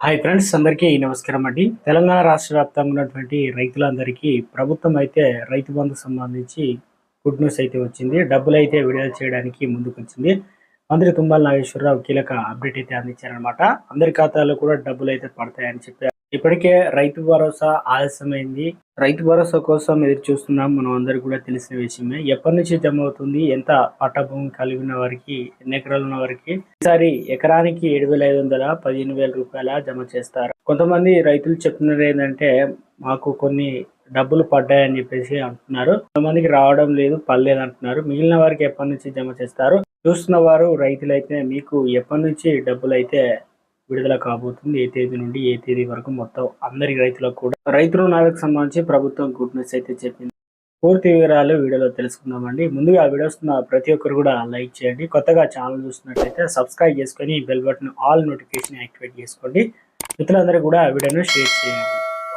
Hi friends అందరికీ నమస్కారం అండి. తెలంగాణ రాష్ట్ర వ్యాప్తంగా ఉన్నటువంటి రైతులందరికీ ప్రభుత్వం అయితే రైతు బంధు సంబంధించి గుడ్ న్యూస్ అయితే వచ్చింది. డబ్బులు అయితే విడుదల చేయడానికి ముందుకు వచ్చింది. మంత్రి తుమ్మల నాగేశ్వరరావు కీలక అప్డేట్ అయితే అందించారనమాట అందరి ఖాతాల్లో కూడా డబ్బులు అయితే పడతాయని చెప్పారు ఇప్పటికే రైతు భరోసా ఆలస్యమైంది. రైతు భరోసా కోసం ఎదురు చూస్తున్నాం మనం అందరికి కూడా తెలిసిన విషయమే. ఎప్పటి నుంచి జమ అవుతుంది ఎంత పట్టభూమి కలిగి ఉన్న వారికి ఎన్ని ఎకరాలు ఉన్న వారికి? ఈసారి ఎకరానికి ఏడు వేల ఐదు వందల పదిహేను వేల రూపాయల జమ చేస్తారు. కొంతమంది రైతులు చెప్తున్నారు ఏంటంటే మాకు కొన్ని డబ్బులు పడ్డాయని చెప్పేసి అంటున్నారు. కొంతమందికి రావడం లేదు పర్లేదు అంటున్నారు. మిగిలిన వారికి ఎప్పటి నుంచి జమ చేస్తారు? చూస్తున్న వారు రైతులైతే మీకు ఎప్పటి నుంచి డబ్బులు అయితే విడుదల కాబోతుంది. ఏ తేదీ నుండి ఏ తేదీ వరకు మొత్తం అందరి రైతులకు కూడా రైతు రుణాలకు సంబంధించి ప్రభుత్వం గుడ్ న్యూస్ అయితే చెప్పింది. పూర్తి వివరాలు వీడియోలో తెలుసుకుందామండి. ముందుగా వీడియోస్ ప్రతి ఒక్కరు కూడా లైక్ చేయండి. కొత్తగా ఛానల్ చూస్తున్నట్లయితే సబ్స్క్రైబ్ చేసుకొని bell button all notification activate చేసుకోండి. మిత్రులందరూ కూడా ఆ వీడియోను షేర్ చేయండి.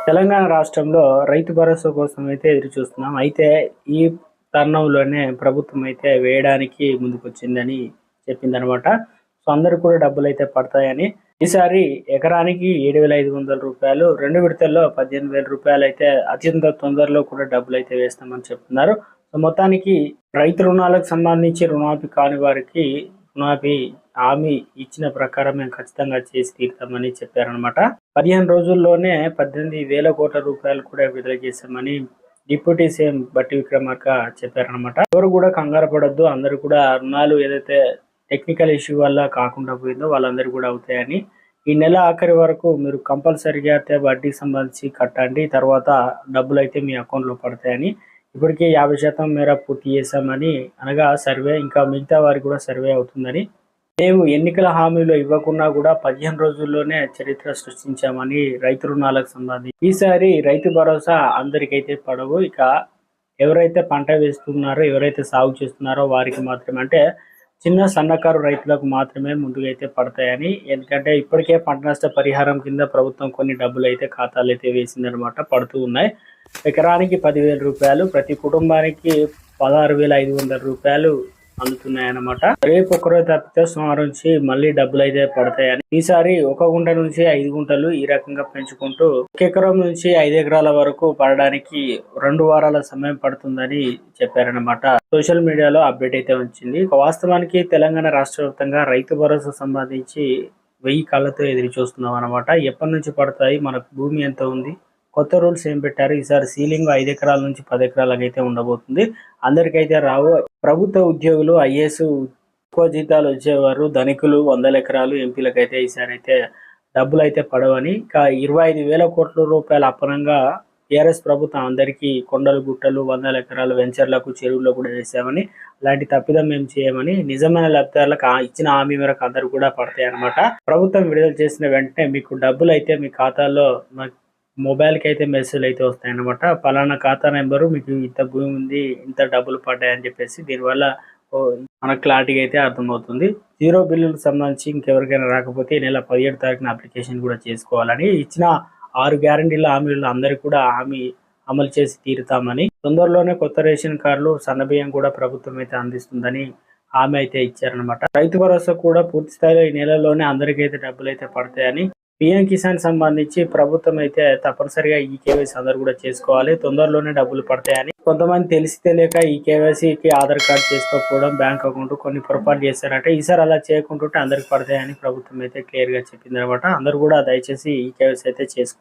తెలంగాణ రాష్ట్రంలో రైతు భరోసా కోసం అయితే ఎదురు చూస్తున్నాం. అయితే ఈ తరుణంలోనే ప్రభుత్వం అయితే వేయడానికి ముందుకొచ్చిందని చెప్పిందనమాట. సో అందరూ కూడా డబ్బులు అయితే పడతాయని ఈసారి ఎకరానికి ఏడు వేల ఐదు వందల రూపాయలు రెండు విడతల్లో పద్దెనిమిది వేల రూపాయలు అయితే అత్యంత తొందరలో కూడా డబ్బులు అయితే వేస్తామని చెప్తున్నారు. సో మొత్తానికి రైతు రుణాలకు సంబంధించి రుణాపీ కాని వారికి రుణాపి హామీ ఇచ్చిన ప్రకారం మేము ఖచ్చితంగా చేసి తీరుతామని చెప్పారనమాట పదిహేను రోజుల్లోనే పద్దెనిమిది వేల కోట్ల రూపాయలు కూడా విడుదల చేశామని డిప్యూటీ సీఎం బట్టి విక్రమార్క చెప్పారనమాట ఎవరు కూడా కంగారు పడద్దు అందరూ కూడా రుణాలు ఏదైతే టెక్నికల్ ఇష్యూ వల్ల కాకుండా పోయిందో వాళ్ళందరూ కూడా అవుతాయని. ఈ నెల ఆఖరి వరకు మీరు కంపల్సరీగా అయితే వడ్డీకి సంబంధించి కట్టండి తర్వాత డబ్బులు అయితే మీ అకౌంట్లో పడతాయని. ఇప్పటికే యాభై శాతం మేర పూర్తి చేశామని అనగా సర్వే ఇంకా మిగతా వారికి కూడా సర్వే అవుతుందని. మేము ఎన్నికల హామీలు ఇవ్వకుండా కూడా పదిహేను రోజుల్లోనే చరిత్ర సృష్టించామని రైతు రుణాలకు సంబంధించి. ఈసారి రైతు భరోసా అందరికైతే పడవు. ఇక ఎవరైతే పంట వేస్తున్నారో ఎవరైతే సాగు చేస్తున్నారో వారికి మాత్రమే. అంటే చిన్న సన్నకారు రైతులకు మాత్రమే ముందుగా అయితే పడతాయని ఎందుకంటే ఇప్పటికే పంట నష్ట పరిహారం కింద ప్రభుత్వం కొన్ని డబ్బులు అయితే ఖాతాలు అయితే వేసిందనమాట పడుతూ ఉన్నాయి. ఎకరానికి పదివేల రూపాయలు ప్రతి కుటుంబానికి పదహారు వేల ఐదు వందల రూపాయలు అందుతున్నాయన్నమాట. రేపు ఒకరోజు తప్పితే సోమవారం నుంచి మళ్ళీ డబ్బులు అయితే పడతాయని. ఈసారి ఒక గుంట నుంచి ఐదు గుంటలు ఈ రకంగా పెంచుకుంటూ ఒక ఎకరం నుంచి ఐదు ఎకరాల వరకు పడడానికి రెండు వారాల సమయం పడుతుందని చెప్పారనమాట సోషల్ మీడియాలో అప్డేట్ అయితే వచ్చింది. వాస్తవానికి తెలంగాణ రాష్ట్ర వ్యాప్తంగా రైతు భరోసా సంబంధించి వెయ్యి కాళ్ళతో ఎదురు చూస్తున్నాం అనమాట ఎప్పటి నుంచి పడతాయి? మనకు భూమి ఎంత ఉంది? కొత్త రూల్స్ ఏం పెట్టారు? ఈసారి సీలింగ్ ఐదు ఎకరాల నుంచి పది ఎకరాలకైతే అయితే ఉండబోతుంది. అందరికైతే రావు ప్రభుత్వ ఉద్యోగులు ఐఏఎస్ ఎక్కువ జీతాలు వచ్చేవారు ధనికులు వందల ఎకరాలు ఎంపీలకైతే ఈసారి అయితే డబ్బులు అయితే పడవని. ఇక ఇరవై ఐదు వేల కోట్ల రూపాయల అపనంగా టీఆర్ఎస్ ప్రభుత్వం అందరికీ కొండలు గుట్టలు వందల ఎకరాలు వెంచర్లకు చెరువుల్లో కూడా వేసామని. అలాంటి తప్పిదం మేము చేయమని నిజమైన లబ్ధిదారులకు ఇచ్చిన హామీ మేరకు అందరు కూడా పడతాయి అనమాట ప్రభుత్వం విడుదల చేసిన వెంటనే మీకు డబ్బులు అయితే మీ ఖాతాలో మొబైల్కి అయితే మెసేజ్ అయితే వస్తాయి అన్నమాట పలానా ఖాతా నెంబరు మీకు ఇంత భూమి ఉంది ఇంత డబ్బులు పడ్డాయని చెప్పేసి దీనివల్ల మనకు క్లారిటీగా అయితే అర్థమవుతుంది. జీరో బిల్లులకు సంబంధించి ఇంకెవరికైనా రాకపోతే ఈ నెల పదిహేడు తారీఖున అప్లికేషన్ కూడా చేసుకోవాలని ఇచ్చిన ఆరు గ్యారంటీల హామీలు అందరికీ కూడా హామీ అమలు చేసి తీరుతామని తొందరలోనే కొత్త రేషన్ కార్డులు సన్నబియ్యం కూడా ప్రభుత్వం అయితే అందిస్తుందని హామీ అయితే ఇచ్చారనమాట రైతు భరోసా కూడా పూర్తి స్థాయిలో ఈ నెలలోనే అందరికైతే డబ్బులు అయితే పడతాయని పిఎం కిసాన్ సంబంధించి ప్రభుత్వం అయితే తప్పనిసరిగా ఈ కేవైసీ అందరు కూడా చేసుకోవాలి. తొందరలోనే డబ్బులు పడతాయని కొంతమంది తెలిసి తెలియక ఈ కేవైసీకి ఆధార్ కార్డు చేసుకోకపోవడం బ్యాంక్ అకౌంట్ కొన్ని పొరపాటు చేశారంటే ఈసారి అలా చేయకుంటుంటే అందరికి పడతాయని ప్రభుత్వం అయితే క్లియర్గా చెప్పింది అనమాట అందరు కూడా దయచేసి ఈ కేవైసీ అయితే చేసుకోండి.